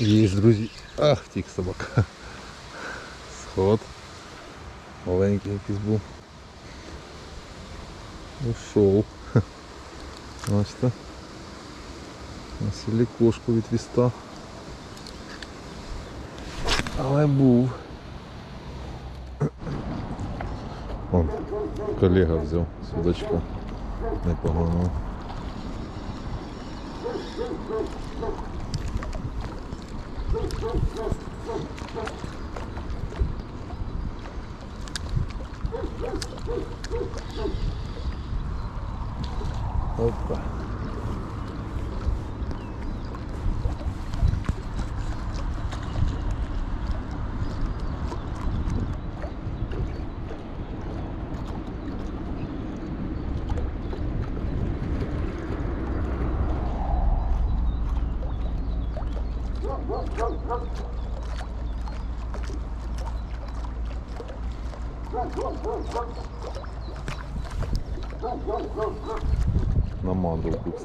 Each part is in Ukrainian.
Є, друзі. Ах, втік собака. Сход. Маленький якийсь був. Ушов. Бачите. На селі кошку від віста. Але був. Вон, колега взяв судочка непоганого. Опа.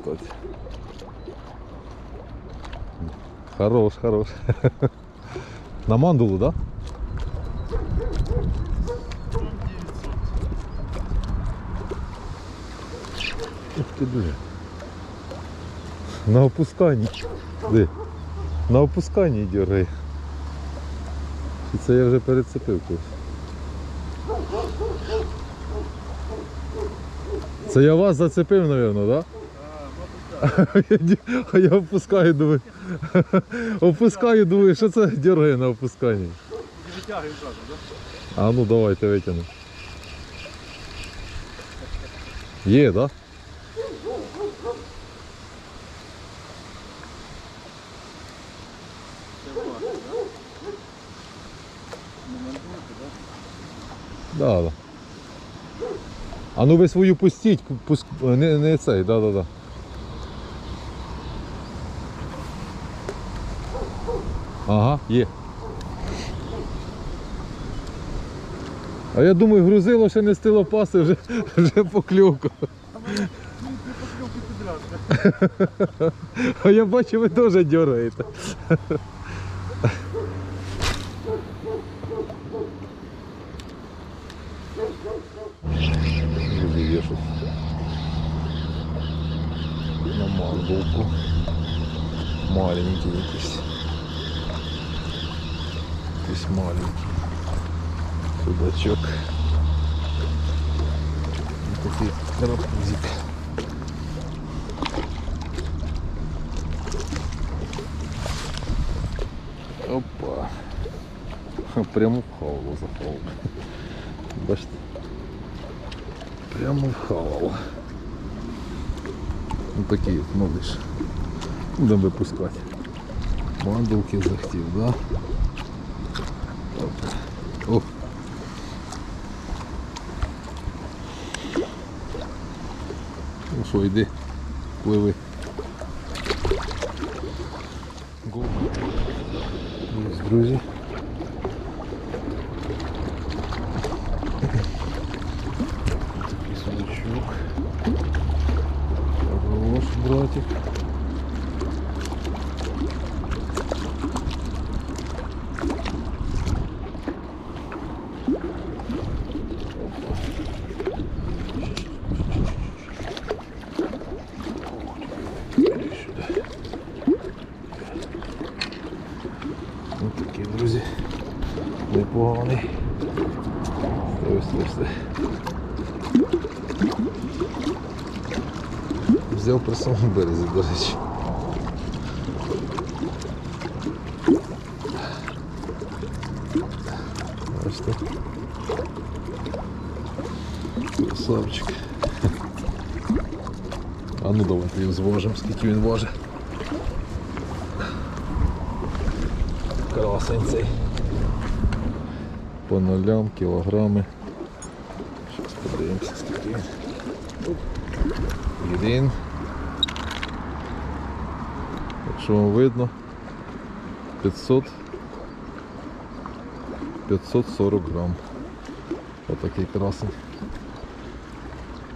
Кстати. Хорош, хорош. На мандулу, да? Ух ти, бля. На опусканні. На опусканні дергай. Чи це я вже перецепив когось? Це я вас зацепив, так? Да? А я опускаю, думаю. Опускаю, думаю, що це дергає на опусканні. Витягуємо зразу, да? А ну давайте витягнемо. Є, так? Да? Да. А ну ви свою пустіть, пуск... не, не цей, да, да, да. Ага, є. А я думаю, грузило ще не стило паси, вже, вже покльовка. А я бачу, ви теж дергаєте. Друзі, є щось на мандулку. Маленький якийсь. Якийсь маленький. Судачок. Ось Такий карапузик. Опа. Прямо в хавалу захавав. Бачите? Прямо в хавалу. Ну такий от малиш. Будемо випускати. Мандулки захотів, да? О. Ну що, йди, пливи. Друзі. Такий, друзі. Непоганий. Ось, ось, ось. Взяв при самому березі, до. Красавчик. А ну давайте його зважимо, скільки він важить. Красень цей. По нулям, кілограми. Зараз подивимося, скільки він. Один. Якщо вам видно, 500 540 грам. Отакий красень.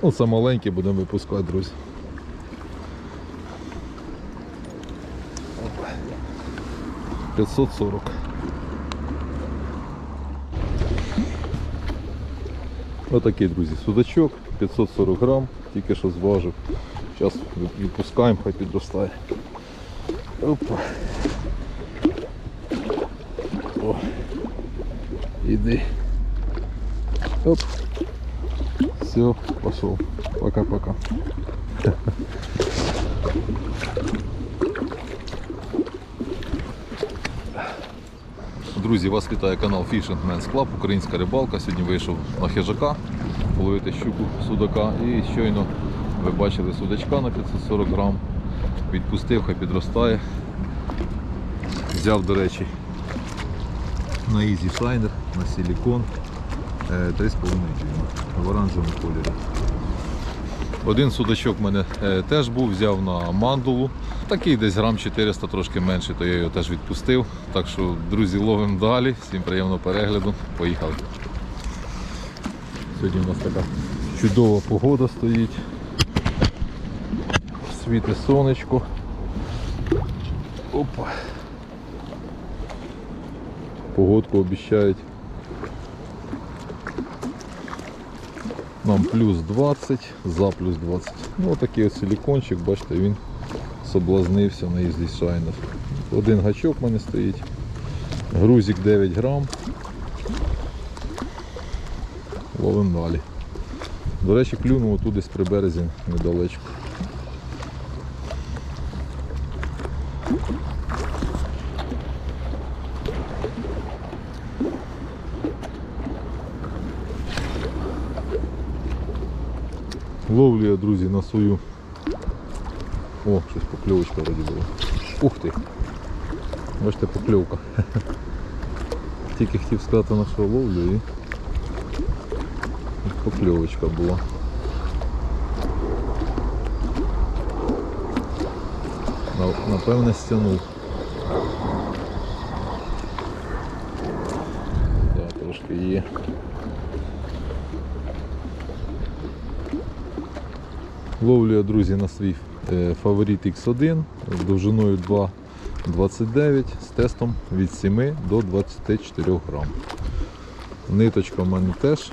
Ну, це маленький будемо випускати, друзі. Опа. 540. Отакий, друзі, судачок, 540 грам, тільки що зважив. Зараз відпускаємо, хай підростає. Опа. О. Іди. Оп. Все, пошел. Пока-пока. Друзі, вас вітає канал Fishing Men's Club, українська рибалка. Сьогодні вийшов на хижака, половити щуку судака і щойно ви бачили судачка на 540 грам. Відпустив, хай підростає. Взяв, до речі, на Easy Shiner, на силікон е, 3,5 дюйма в оранжевому кольорі. Один судачок в мене е, теж був, взяв на мандулу. Такий десь грам 400, трошки менше, то я його теж відпустив. Так що, друзі, ловимо далі. Всім приємного перегляду. Поїхали. Сьогодні у нас така чудова погода стоїть. Світе сонечко. Опа. Погодку обіцяють. Нам плюс 20, за плюс 20. Ну отакий ось силікончик, бачите, він соблазнився на Easy Shiner. Один гачок в мене стоїть. Грузик 9 грам. Ловимо далі. До речі, клюнув тут десь при березі недалечко. Ловлю я, друзі, на свою. О, щось покльовочка вроді була. Ух ти! Бачите, покльовка. Тільки хотів сказати на що ловлю і покльовочка була. На- Напевне стягнув. Так, трошки є. Ловлю я, друзі, на свій е, фаворит X1 довжиною 2,29 з тестом від 7 до 24 грам. Ниточка в мене теж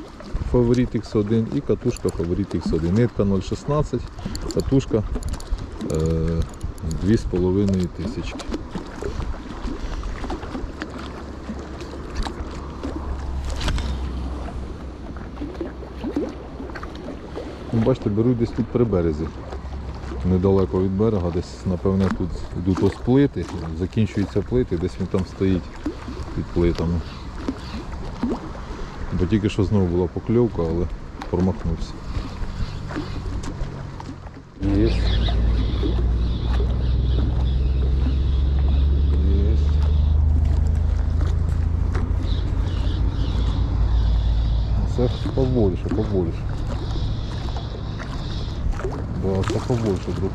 фаворит X1 і катушка фаворит X1. Нитка 0,16, катушка е, 2,5 2500. Бачите, беру десь тут при березі. Недалеко від берега, десь, напевне, тут йдуть ось плити, закінчуються плити, десь він там стоїть під плитами. Бо тільки що знову була покльовка, але промахнувся. Є. Є. Це побольше, побольше. Це побольше, друг.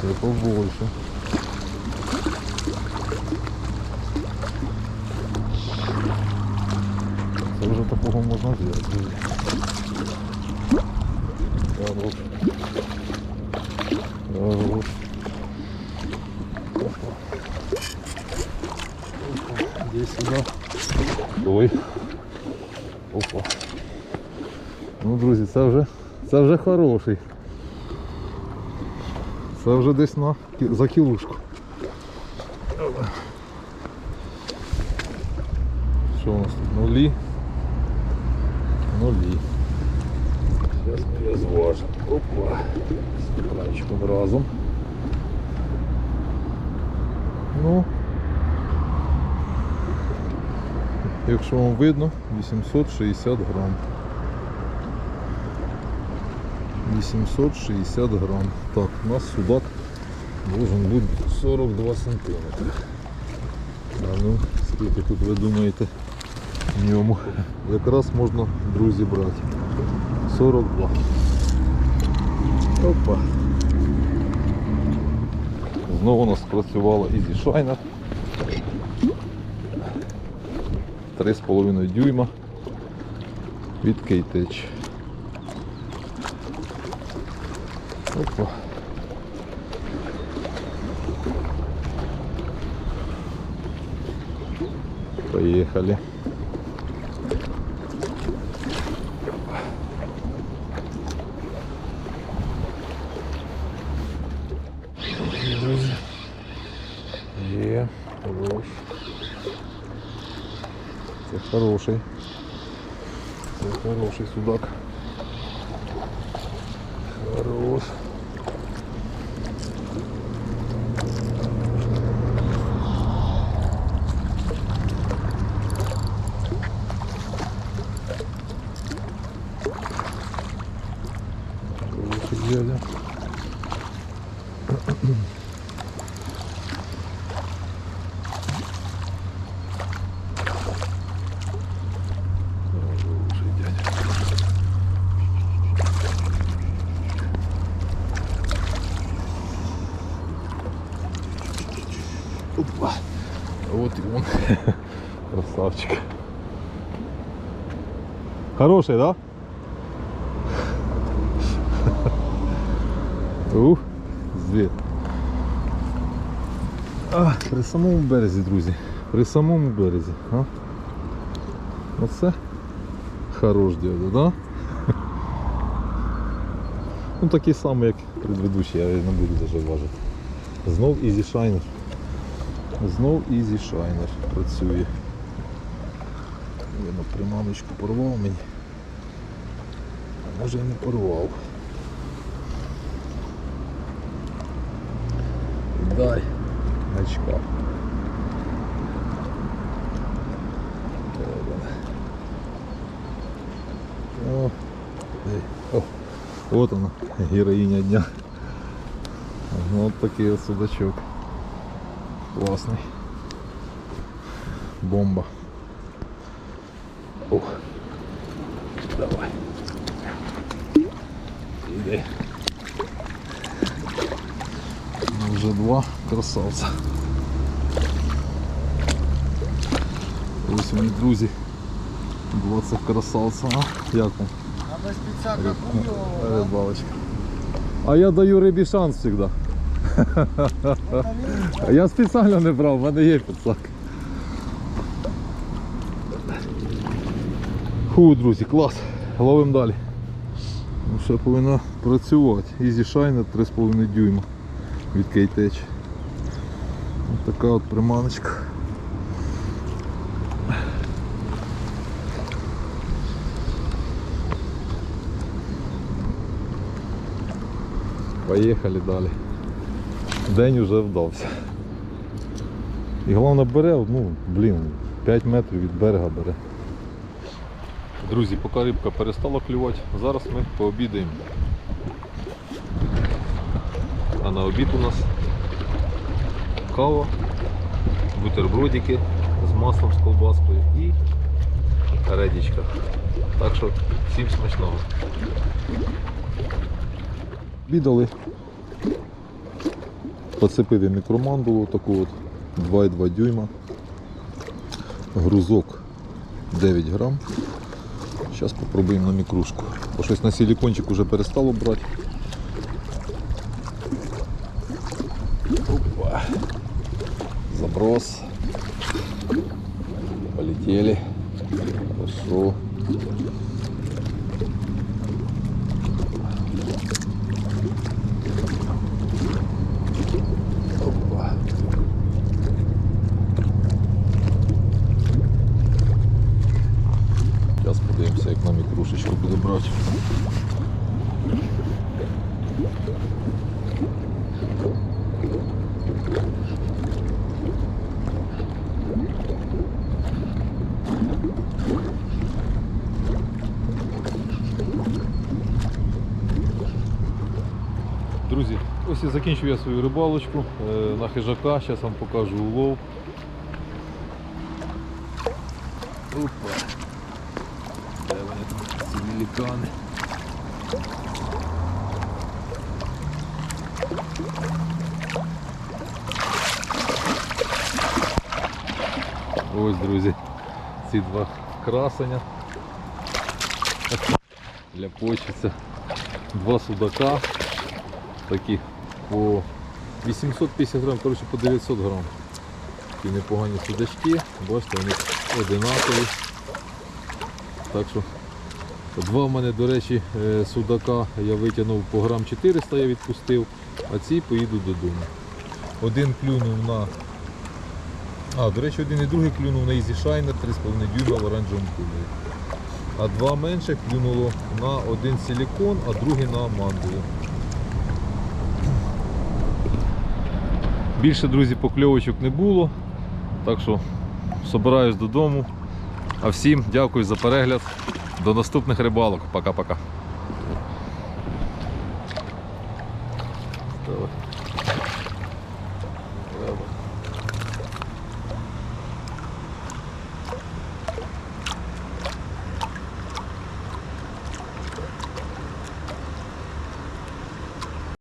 Це побольше. Це вже такого можна друзі. Хорош. Хорош. Иди сюда. Ой. Опа. Ну, друзі, це вже, це вже хороший. Це вже десь на за кілушку. Що у нас тут? Нулі. Нулі. Зараз ми її зважимо. Опа. З кранчиком разом. Ну. Якщо вам видно, 860 грам. 860 грам. Так, у нас судак должен бути 42 сантиметри. А ну, скільки тут ви думаєте в ньому? Якраз можна, друзі, брати. 42. Опа. Знову у нас спрацювала Easy Shiner. 3,5 дюйма від Кейтеч. Опа. Поїхали. Друзі. Є, хорош. Це хороший. Це хороший судак. Хороший дядя. Опа. Вот он. Красавчик. Хороший, да? Звір. А, при самому березі, друзі. При самому березі. А? Оце хорош дядя, да? Ну такий самий, як предведучий, я не буду даже важити. Знов Easy Shiner. Знов Easy Shiner працює. Видно, приманочку порвав мені. А може і не порвав. Дай очка. О, ей, о, вот она, героиня дня. Вот такий от судачок. Класний. Бомба. Ух. Давай. Іди. Два красавця. Ось мої друзі. Два цих красавця. А? Як вам? Надо спеціально хуйово. Рибалочка. А я даю рибі шанс завжди. Я спеціально не брав, в мене є підсак. Фу, друзі, клас. Ловимо далі. Ну, ще повинна працювати. Easy Shiner 3,5 дюйма від Кейтеч. Ось така от приманочка. Поїхали далі. День вже вдався. І головне бере, ну, блін, 5 метрів від берега бере. Друзі, поки рибка перестала клювати, зараз ми пообідаємо. На обід у нас кава, бутербродики з маслом, з колбаскою і редічка. Так що всім смачного. Обідали. Поцепив я мікромандулу таку от 2,2 дюйма. Грузок 9 грам. Зараз попробуємо на мікрушку. Бо щось на силикончик уже перестало брати. Заброс. Полетели. Хорошо. Опа. Зараз подивимося, як нам ікрушечку буде брати. Друзі, ось і закінчив я свою рибалочку е, на хижака. Зараз вам покажу улов. Опа. Де вони там ці великани? Ось, друзі, ці два красення. Ляпочеться. Два судака. Такі по 850 грам, коротше по 900 грам. Такі непогані судачки. Бачите, вони одинакові. Так що два в мене, до речі, е, судака я витягнув по грам 400 я відпустив, а ці поїдуть додому. Один клюнув на. А, до речі, один і другий клюнув на Easy Shiner 3,5 дюйма в оранжевому кольорі. А два менших клюнуло на один силікон, а другий на мандулу. Більше, друзі, покльовочок не було. Так що собираюсь додому. А всім дякую за перегляд. До наступних рибалок. Пока-пока.